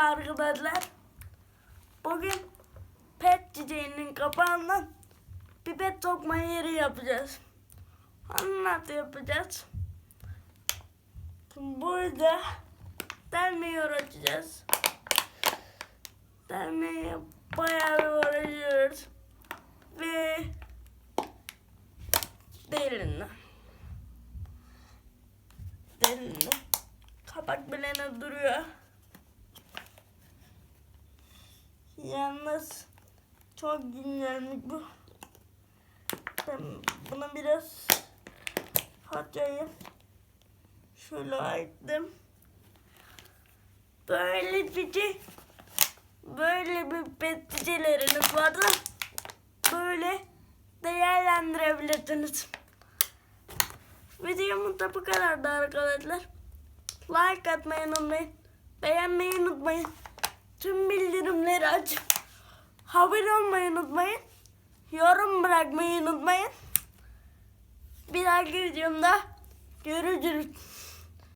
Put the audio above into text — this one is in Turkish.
arkadaşlar. Bugün pet çiçeğinin kapağından pipet sokma yeri yapacağız. Nasıl yapacağız? Burada delmeyi uğraşacağız. Delmeye bayağı bir uğraşıyoruz. Ve derinle. Derinle. Kapak bilene duruyor. Yalnız çok dinlenmiş bu. Ben bunu biraz açayım. Şöyle açtım. Böyle cici böyle bir peticileriniz varsa böyle değerlendirebilirsiniz. Videomun da bu kadardı arkadaşlar. Like atmayı unutmayın. Beğenmeyi unutmayın. Tüm bildirimleri açıp abone olmayı unutmayın. Yorum bırakmayı unutmayın. Bir dahaki videomda görüşürüz.